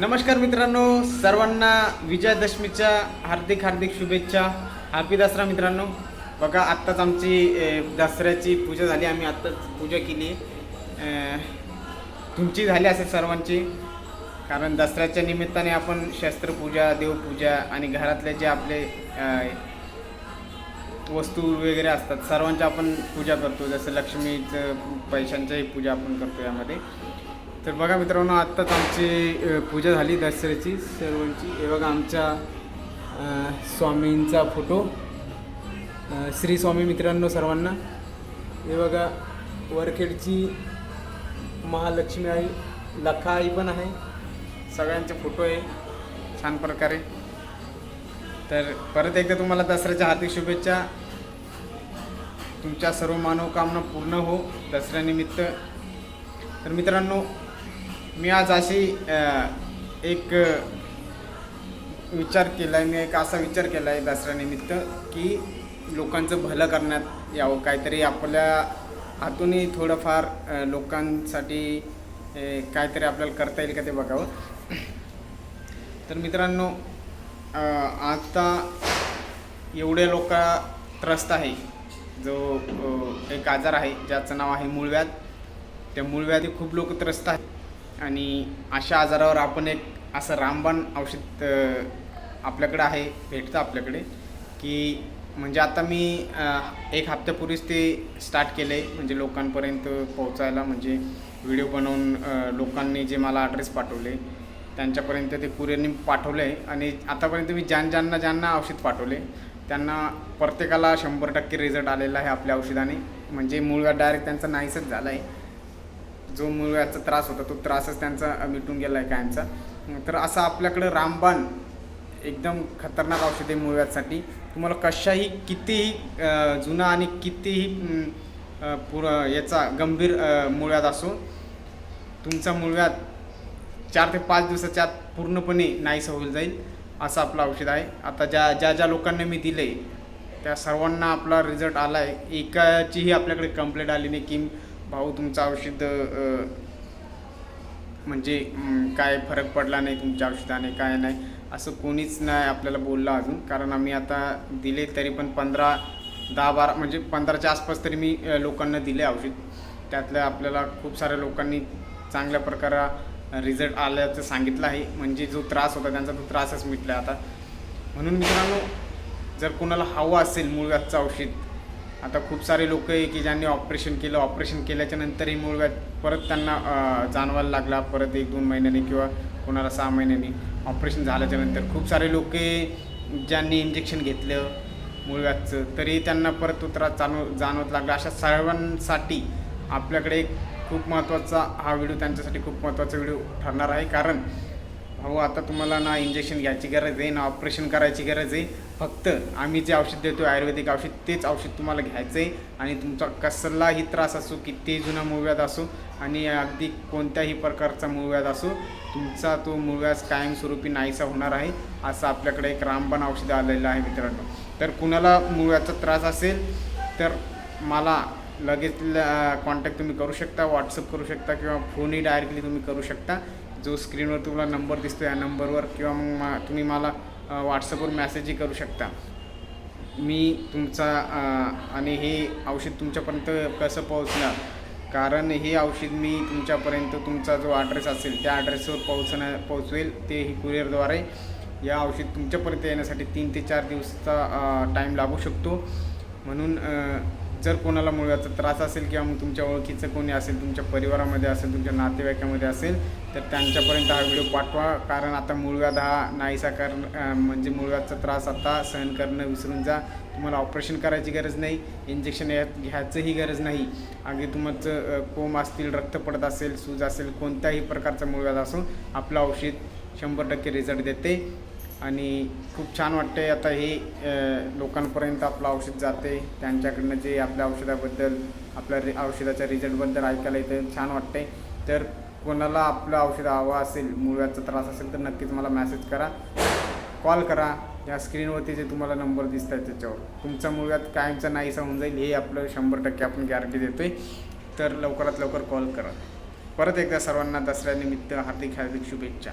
नमस्कार मित्रांनो सर्वांना विजयादशमीच्या हार्दिक हार्दिक शुभेच्छा. हॅपी दसरा मित्रांनो. बघा आत्ताच आमची दसऱ्याची पूजा झाली आम्ही आत्ताच पूजा केली. तुमची झाली असेल सर्वांची. कारण दसऱ्याच्या निमित्ताने आपण शस्त्रपूजा देवपूजा आणि घरातले जे आपले वस्तू वगैरे असतात सर्वांची आपण पूजा करतो. जसं लक्ष्मीचं पैशांच्याही पूजा आपण करतो यामध्ये. तर बघा मित्रांनो आत्ताच आमची पूजा झाली दसऱ्याची. सर्वांची हे बघा आमच्या स्वामींचा फोटो. श्री स्वामी मित्रांनो सर्वांना. हे बघा वरखेडची महालक्ष्मी आई लखा आई पण आहे. सगळ्यांचे फोटो आहे छान प्रकारे. तर परत एकदा तुम्हाला दसऱ्याच्या हार्दिक शुभेच्छा. तुमच्या सर्व मानवकामना पूर्ण हो दसऱ्यानिमित्त. तर मित्रांनो मी आज अशी एक विचार केला आहे मी एक असा विचार केला आहे दसऱ्यानिमित्त की लोकांचं भलं करण्यात यावं. काहीतरी आपल्या हातूनही थोडंफार लोकांसाठी काहीतरी आपल्याला करता येईल का ते बघावं. तर मित्रांनो आता एवढे लोक त्रस्त आहे. जो एक आजार आहे ज्याचं नाव आहे मूळव्याध. त्या मूळव्याधी खूप लोक त्रस्त आहेत. आणि अशा आजारावर आपण एक असं रामबाण औषध आपल्याकडं आपल्याकडे आहे भेटतं आपल्याकडे की म्हणजे आता मी एक हप्त्यापूर्वीच ते स्टार्ट केलं आहे म्हणजे लोकांपर्यंत पोहोचायला म्हणजे व्हिडिओ बनवून लोकांनी जे मला ॲड्रेस पाठवले त्यांच्यापर्यंत ते कुरिअरनी पाठवलं आहे आणि आतापर्यंत मी ज्यां ज्यांना ज्यांना औषध पाठवले त्यांना प्रत्येकाला शंभर टक्के रिझल्ट आलेला आहे आपल्या औषधाने. म्हणजे मुळव्याध डायरेक्ट त्यांचा नाहीसच झाला आहे जो मुळव्याचा त्रास होता तो त्रासच त्यांचा मिटून गेला आहे कायमचा. तर असं आपल्याकडं रामबाण एकदम खतरनाक औषध आहे मुळव्यासाठी तुम्हाला कशाही कितीही जुना आणि कितीही पुर याचा गंभीर मुळव्यात मुळव्याध असो तुमचा मुळव्याध चार ते पाच दिवसाच्या आत पूर्णपणे नाहीसं होऊन जाईल असं आपलं औषध आहे. आता ज्या ज्या ज्या लोकांना मी दिले त्या सर्वांना आपला रिझल्ट आला आहे एकाचीही आपल्याकडे कंप्लेंट आली नाही की भाऊ तुमचं औषध म्हणजे काय फरक पडला नाही तुमच्या औषधाने काय नाही असं कोणीच नाही आपल्याला बोललं अजून. कारण आम्ही आता दिले तरी पण पंधरा दहा बारा म्हणजे पंधराच्या आसपास तरी मी लोकांना दिले औषध. त्यातल्या आपल्याला खूप साऱ्या लोकांनी चांगल्या प्रकारे रिझल्ट आल्याचं सांगितलं आहे. म्हणजे जो त्रास होता त्यांचा तो त्रासच मिटला आता. म्हणून मित्रांनो जर कोणाला हवं असेल मूळव्याधचं औषध आता खूप सारे लोक आहे की ज्यांनी ऑपरेशन केलं ऑपरेशन केल्याच्या नंतरही मूळव्याध परत त्यांना जाणवायला लागला परत एक दोन महिन्यांनी किंवा कोणाला सहा महिन्यांनी. ऑपरेशन झाल्याच्यानंतर खूप सारे लोक ज्यांनी इंजेक्शन घेतलं मूळव्याधचं तरी त्यांना परत तो त्रास जाणव जाणवत लागला. अशा सर्वांसाठी आपल्याकडे खूप महत्त्वाचा हा व्हिडिओ त्यांच्यासाठी खूप महत्त्वाचा व्हिडिओ ठरणार आहे. कारण भाऊ आता तुम्हाला ना इंजेक्शन घ्यायची गरज आहे ना ऑपरेशन करायची गरज आहे. फक्त आम्ही जे औषध देतो आयुर्वेदिक औषध तेच औषध तुम्हाला घ्यायचं आहे आणि तुमचा कसलाही त्रास असो किती जुना मूळव्याध असो आणि अगदी कोणत्याही प्रकारचा मूळव्याध असो तुमचा तो मूळव्याध कायमस्वरूपी नाहीसा होणार आहे असं आपल्याकडे एक रामबाण औषध आलेलं आहे मित्रांनो. तर कुणाला मुव्याचा त्रास असेल तर मला लगेच कॉन्टॅक्ट तुम्ही करू शकता व्हॉट्सअप करू शकता किंवा फोनही डायरेक्टली तुम्ही करू शकता. जो स्क्रीनवर तुम्हाला नंबर दिसतो या नंबरवर किंवा मग मा तुम्ही मला व्हॉट्सअपवर मॅसेजही करू शकता. मी तुमचा आणि हे औषध तुमच्यापर्यंत कसं पोहोचणार? कारण हे औषध मी तुमच्यापर्यंत तुमचा जो ॲड्रेस असेल त्या ॲड्रेसवर पोहोचण्या पोहोचवेल ते ही कुरिअरद्वारे या औषध तुमच्यापर्यंत येण्यासाठी तीन ते चार दिवसाचा टाईम लागू शकतो. म्हणून जर कोणाला मुळव्याचा त्रास असेल किंवा मग तुमच्या ओळखीचं कोणी असेल तुमच्या परिवारामध्ये असेल तुमच्या नातेवाईकामध्ये असेल तर त्यांच्यापर्यंत हा व्हिडिओ पाठवा. कारण आता मूळव्याध हा नाहीसा कर म्हणजे मूळव्याधचा त्रास आता सहन करणं विसरून जा. तुम्हाला ऑपरेशन करायची गरज नाही इंजेक्शन घ्यायचंही गरज नाही. अगदी तुमचं अ, कोंब असतील रक्त पडत असेल सूज असेल कोणत्याही प्रकारचा मूळव्याध असो आपलं औषध शंभर टक्के रिझल्ट देते. आणि खूप छान वाटते आता हे लोकांपर्यंत आपलं औषध जाते त्यांच्याकडनं जे आपल्या औषधाबद्दल आपल्या रि औषधाच्या रिझल्टबद्दल ऐकायला येतं छान वाटते तर कोणाला आपलं औषध हवं असेल मुळव्याचा त्रास असेल तर नक्कीच मला मेसेज करा. कॉल करा. या स्क्रीनवरती जे तुम्हाला नंबर दिसत आहेत त्याच्यावर. तुमचा मुळव्यात कायमचा नाहीसा होऊन जाईल हे आपलं शंभर टक्के आपण गॅरंटी देतो आहे तर लवकरात लवकर कॉल करा. परत एकदा सर्वांना दसऱ्यानिमित्त हार्दिक हार्दिक शुभेच्छा.